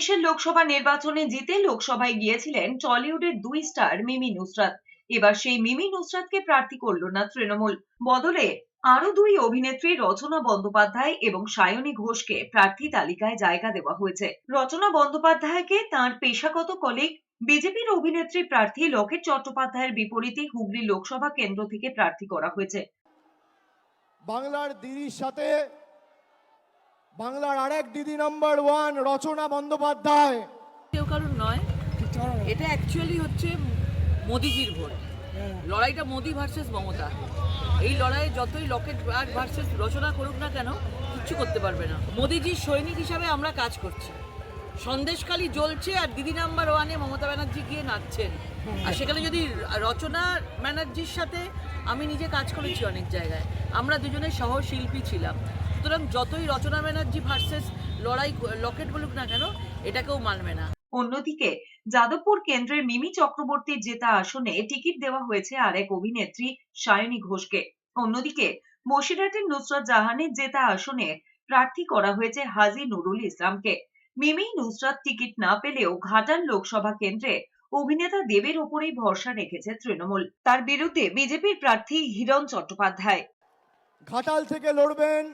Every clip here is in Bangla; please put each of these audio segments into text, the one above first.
উনিশের লোকসভা নির্বাচনে জিতে লোকসভায় গিয়েছিলেন টলিউডের দুই স্টার মিমি নুসরাত। এবার সেই মিমি নুসরাতকে প্রার্থী করল না তৃণমূল। বদলে আরও দুই অভিনেত্রী রচনা বন্দ্যোপাধ্যায় এবং সায়নী ঘোষকে প্রার্থী তালিকায় জায়গা দেওয়া হয়েছে। রচনা বন্দ্যোপাধ্যায়কে তার পেশাগত কলিগ বিজেপির অভিনেত্রী প্রার্থী লকেট চট্টোপাধ্যায়ের বিপরীতে হুগলি লোকসভা কেন্দ্র থেকে প্রার্থী করা হয়েছে। বাংলার দিদির সাথে বাংলার আরেক দিদি নাম্বার ওয়ান রচনা বন্দ্যোপাধ্যায়। কেউ কারণ নয়। এটা অ্যাকচুয়ালি হচ্ছে মোদিজির ভোট। লড়াইটা মোদি ভার্সেস মমতা। এই লড়াইয়ে যতই লকেট ভার্সেস রচনা করুক না কেন, কিচ্ছু করতে পারবে না। মোদিজির সৈনিক হিসাবে আমরা কাজ করছি। সন্দেশখালি জ্বলছে আর দিদি নাম্বার ওয়ানে মমতা ব্যানার্জি গিয়ে নাচছেন। আর সেখানে যদি রচনা ব্যানার্জির সাথে আমি নিজে কাজ করেছি অনেক জায়গায়। আমরা দুজনে সহশিল্পী ছিলাম। সুতরাং যতই রচনা ব্যানার্জি ভার্সেস লড়াই লকেট বলুক না কেন এটা কেউ মানবে না। অন্যদিকে যাদবপুর কেন্দ্রের মিমি চক্রবর্তীর জেতা আসনে টিকিট দেওয়া হয়েছে আরেক অভিনেত্রী সায়নী ঘোষকে। অন্যদিকে বসিরহাটের নুসরাত জাহানের জেতা আসনে প্রার্থী করা হয়েছে হাজী নুরুল ইসলামকে। মিমি নুসরাত টিকিট না পেলেও ঘাটাল লোকসভা কেন্দ্রে অভিনেতা দেবের ওপরেই ভরসা রেখেছে তৃণমূল। তার বিরুদ্ধে বিজেপির প্রার্থী হিরণ চট্টোপাধ্যায়। ঘাটাল থেকে লড়বেন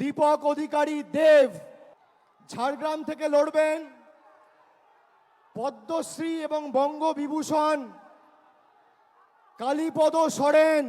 দীপক অধিকারী দেব ঝাড়গ্রাম থেকে লড়বেন পদ্মশ্রী এবং বঙ্গবিভূষণ কালীপদ সরেন।